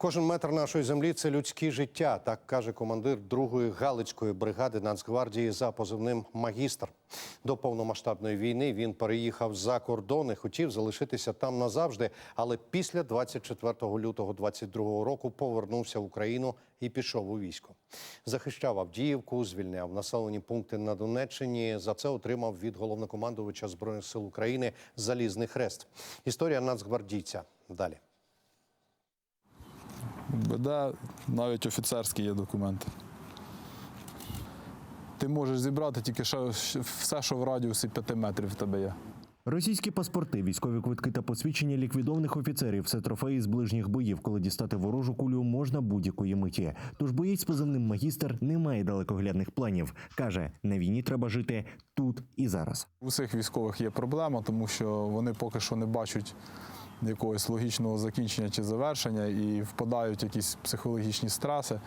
Кожен метр нашої землі це людське життя. Так каже командир другої галицької бригади Нацгвардії за позивним магістр. До повномасштабної війни він переїхав за кордон і хотів залишитися там назавжди. Але після 24 лютого 22 року повернувся в Україну і пішов у військо. Захищав Авдіївку, звільняв населені пункти на Донеччині. За це отримав від головнокомандувача збройних сил України залізний хрест. Історія нацгвардійця далі. БД навіть офіцерські є документи. Ти можеш зібрати тільки що- все, що в радіусі 5 метрів в тебе є. Російські паспорти, військові квитки та посвідчення ліквідованих офіцерів це трофеї з ближніх боїв, коли дістати ворожу кулю можна будь-якої миті. Тож боєць позивним магістр не має далекоглядних планів. каже, на війні треба жити тут і зараз. У всіх військових є проблема, тому що вони поки що не бачать якогось логічного закінчення чи завершення і впадають в якісь психологічні стреси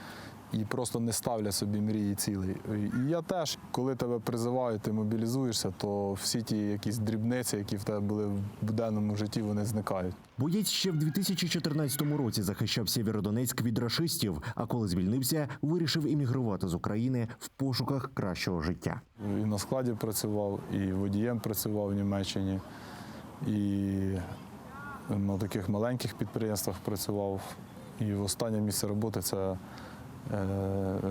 і просто не ставлять собі мрії цілей. І я теж, коли тебе призивають, ти мобілізуєшся, то всі ті якісь дрібниці, які в тебе були в буденному житті, вони зникають. Боєць ще в 2014 році захищав Сєвєродонецьк від рашистів. А коли звільнився, вирішив іммігрувати з України в пошуках кращого життя. І на складі працював, і водієм працював в Німеччині, і на таких маленьких підприємствах працював. І останнє місце роботи це е,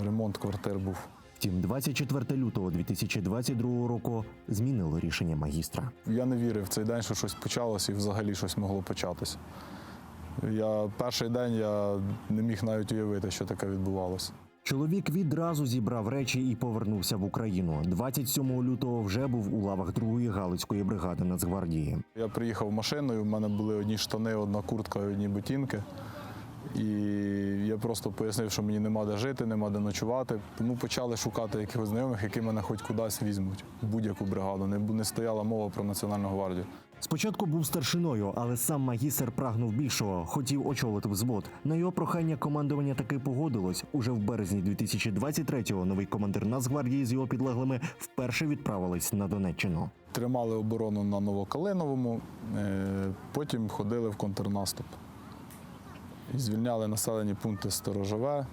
ремонт квартир був. Втім, 24 лютого 2022 року змінило рішення магістра. Я не вірив в цей день, що щось почалося і взагалі щось могло початися. Я перший день я не міг навіть уявити, що таке відбувалося. Чоловік відразу зібрав речі і повернувся в Україну. 27 лютого вже був у лавах другої галицької бригади Нацгвардії. Я приїхав машиною, в мене були одні штани, одна куртка одні ботинки. І я просто пояснив, що мені нема де жити, нема де ночувати. Тому почали шукати якихось знайомих, які мене хоч кудись візьмуть, будь-яку бригаду. Не стояла мова про Національну гвардію. Спочатку був старшиною, але сам магістр прагнув більшого, хотів очолити взвод. На його прохання командування таки погодилось. Уже в березні 2023-го новий командир Нацгвардії з його підлеглими вперше відправились на Донеччину. Тримали оборону на Новокалиновому, е, потім ходили в контрнаступ. І звільняли населені пункти Сторожове,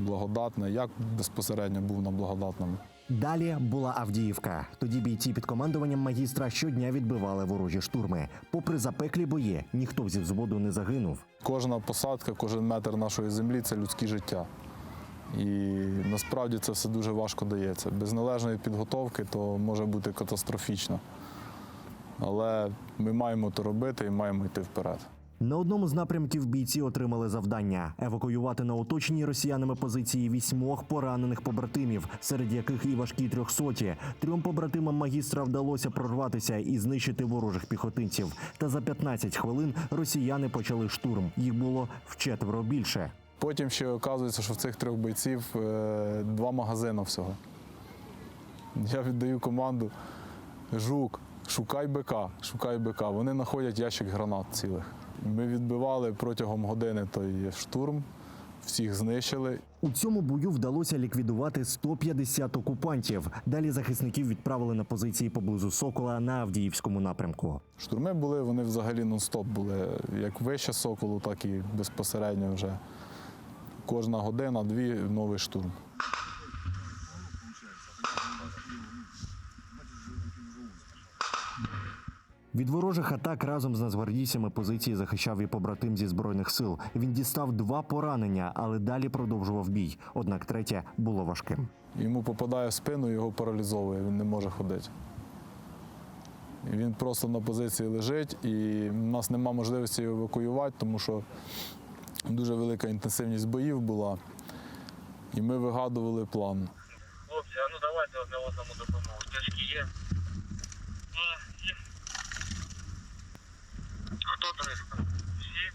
Благодатне. Як безпосередньо був на Благодатному. Далі була Авдіївка. Тоді бійці під командуванням магістра щодня відбивали ворожі штурми. Попри запеклі бої, ніхто зі взводу не загинув. Кожна посадка, кожен метр нашої землі це людське життя. І насправді це все дуже важко дається. Без належної підготовки то може бути катастрофічно. Але ми маємо то робити і маємо йти вперед. На одному з напрямків бійці отримали завдання евакуювати на оточеній росіянами позиції вісьмох поранених побратимів, серед яких і важкі трьохсоті. Трьом побратимам магістра вдалося прорватися і знищити ворожих піхотинців. Та за 15 хвилин росіяни почали штурм. Їх було вчетверо більше. Потім ще оказується, що в цих трьох бойців е, два магазини всього. Я віддаю команду жук, шукай бика, шукай бика. Вони знаходять ящик гранат цілих. Ми відбивали протягом години той штурм, всіх знищили. У цьому бою вдалося ліквідувати 150 окупантів. Далі захисників відправили на позиції поблизу Сокола на Авдіївському напрямку. Штурми були, вони взагалі нон-стоп були. Як вище соколу, так і безпосередньо вже. Кожна година, дві новий штурм. Від ворожих атак разом з нацгвардійцями позиції захищав і побратим зі збройних сил. Він дістав два поранення, але далі продовжував бій. Однак третє було важким. Йому попадає в спину, його паралізовує, він не може ходити. Він просто на позиції лежить, і в нас нема можливості його евакуювати, тому що дуже велика інтенсивність боїв була. І ми вигадували план. Хлопці, а ну давайте одне одному допомогу. Тяжкі є. А, є. Хто 300? Всі?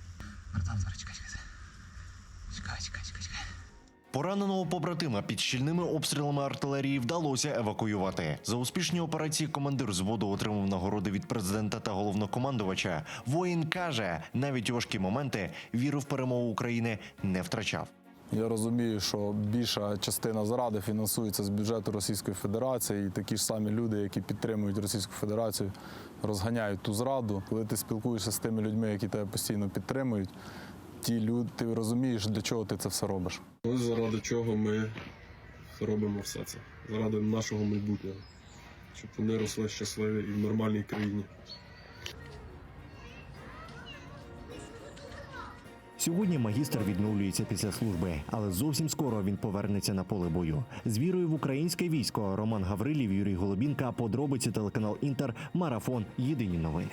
Пораненого побратима під щільними обстрілами артилерії вдалося евакуювати. За успішні операції командир зводу отримав нагороди від президента та головнокомандувача. Воїн каже, навіть важкі моменти віру в перемогу України не втрачав. Я розумію, що більша частина зради фінансується з бюджету Російської Федерації, і такі ж самі люди, які підтримують Російську Федерацію, розганяють ту зраду. Коли ти спілкуєшся з тими людьми, які тебе постійно підтримують, ті люди, ти розумієш, для чого ти це все робиш. Ось заради чого ми робимо все це. Заради нашого майбутнього. Щоб вони росли щасливі і в нормальній країні. Сьогодні магістр відновлюється після служби, але зовсім скоро він повернеться на поле бою. З вірою в українське військо Роман Гаврилів, Юрій Голубінка, подробиці телеканал Інтер, марафон. Єдині новини.